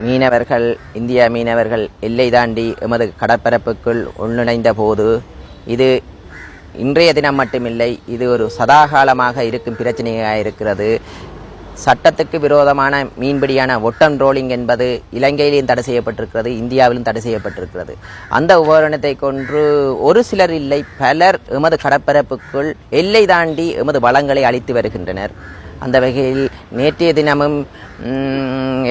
மீனவர்கள் இந்திய மீனவர்கள் எல்லை தாண்டி எமது கடற்பரப்புக்குள் உள்நுழைந்த போது இது இன்றைய தினம் மட்டுமில்லை இது ஒரு சதாகாலமாக இருக்கும் பிரச்சனையாக இருக்கிறது சட்டத்துக்கு விரோதமான மீன்பிடியான ஒட்டன் ரோலிங் என்பது இலங்கையிலும் தடை செய்யப்பட்டிருக்கிறது இந்தியாவிலும் தடை செய்யப்பட்டிருக்கிறது. அந்த உபகரணத்தை கொன்று ஒரு சிலர் இல்லை பலர் எமது கடற்பரப்புக்குள் எல்லை தாண்டி எமது வளங்களை அளித்து வருகின்றனர். அந்த வகையில் நேற்றைய தினமும்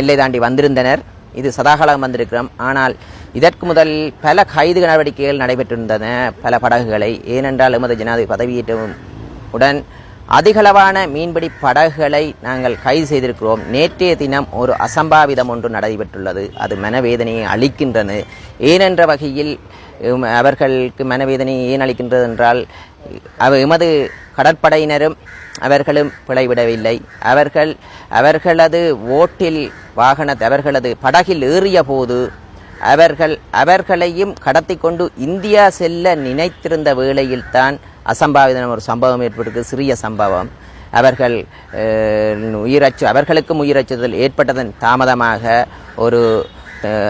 எல்லை தாண்டி வந்திருந்தனர். இது சதாகாலம் வந்திருக்கிறோம். ஆனால் இதற்கு முதல் பல கைது நடவடிக்கைகள் நடைபெற்றிருந்தன பல படகுகளை. ஏனென்றால் எமது ஜனாதிபதி பதவியேற்றவும் உடன் அதிகளவான மீன்பிடி படகுகளை நாங்கள் கைது செய்திருக்கிறோம். நேற்றைய தினம் ஒரு அசம்பாவிதம் ஒன்று நடைபெற்றுள்ளது. அது மனவேதனையை அளிக்கின்றன ஏனென்ற வகையில் அவர்களுக்கு மனவேதனையை ஏன் அளிக்கின்றது என்றால் அவ எமது கடற்படையினரும் அவர்களும் பிழைவிடவில்லை. அவர்கள் அவர்களது ஓட்டில் வாகன அவர்களது படகில் ஏறிய போது அவர்கள் அவர்களையும் கடத்தி கொண்டு இந்தியா செல்ல நினைத்திருந்த வேளையில்தான் அசம்பாவிதம் ஒரு சம்பவம் ஏற்பட்டிருக்கு சிறிய சம்பவம். அவர்கள் உயிரச்சு அவர்களுக்கும் உயிரச்சுதல் ஏற்பட்டதன் தாமதமாக ஒரு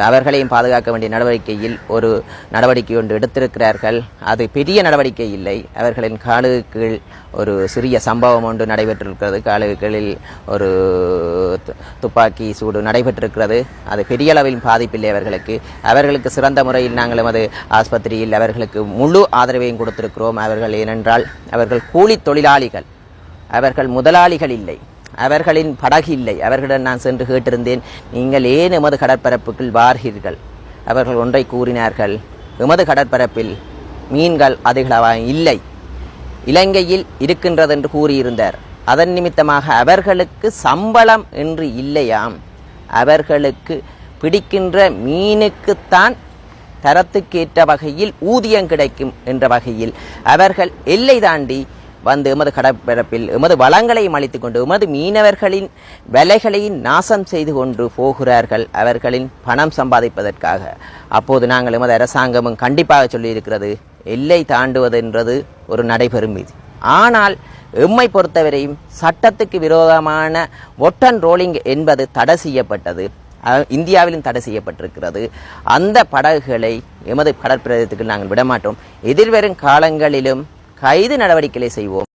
அவர்களையும் பாதுகாக்க வேண்டிய நடவடிக்கையில் ஒரு நடவடிக்கை ஒன்று எடுத்திருக்கிறார்கள். அது பெரிய நடவடிக்கை இல்லை. அவர்களின் காலுக்கு ஒரு சிறிய சம்பவம் ஒன்று நடைபெற்றிருக்கிறது. காலுகளில் ஒரு து- துப்பாக்கி சூடு நடைபெற்றிருக்கிறது. அது பெரிய அளவில் பாதிப்பில்லை அவர்களுக்கு. அவர்களுக்கு சிறந்த முறையில் நாங்கள் எமது ஆஸ்பத்திரியில் அவர்களுக்கு முழு ஆதரவையும் கொடுத்திருக்கிறோம். அவர்கள் ஏனென்றால் அவர்கள் கூலி தொழிலாளிகள். அவர்கள் முதலாளிகள் இல்லை. அவர்களின் படகு இல்லை அவர்களிடம் நான் சென்று கேட்டிருந்தேன் நீங்கள் ஏன் எமது கடற்பரப்புக்குள் வார்கிறீர்கள் அவர்கள் ஒன்றை கூறினார்கள் எமது கடற்பரப்பில் மீன்கள் அதிகளவாக இல்லை. இலங்கையில் இருக்கின்றது என்று கூறியிருந்தார். அதன் நிமித்தமாக அவர்களுக்கு சம்பளம் என்று இல்லையாம். அவர்களுக்கு பிடிக்கின்ற மீனுக்குத்தான் தரத்துக்கேற்ற வகையில் ஊதியம் கிடைக்கும் என்ற வகையில். அவர்கள் எல்லை தாண்டி வந்து எமது கடற்பரப்பில் எமது வளங்களையும் அழித்து கொண்டு எமது மீனவர்களின் விலைகளையும் நாசம் செய்து கொண்டு போகிறார்கள். அவர்களின் பணம் சம்பாதிப்பதற்காக. அப்போது நாங்கள் எமது அரசாங்கமும் கண்டிப்பாக சொல்லியிருக்கிறது எல்லை தாண்டுவது என்றது ஒரு நடைபெறும் விதி. ஆனால் எம்மை பொறுத்தவரையும் சட்டத்துக்கு விரோதமான ஒட்டன் ரோலிங் என்பது தடை செய்யப்பட்டது. இந்தியாவிலும் தடை செய்யப்பட்டிருக்கிறது. அந்த படகுகளை எமது கடற்பிரதேசத்துக்கு நாங்கள் விடமாட்டோம். எதிர்வரும் காலங்களிலும் கைது நடவடிக்கைகளை செய்வோம்.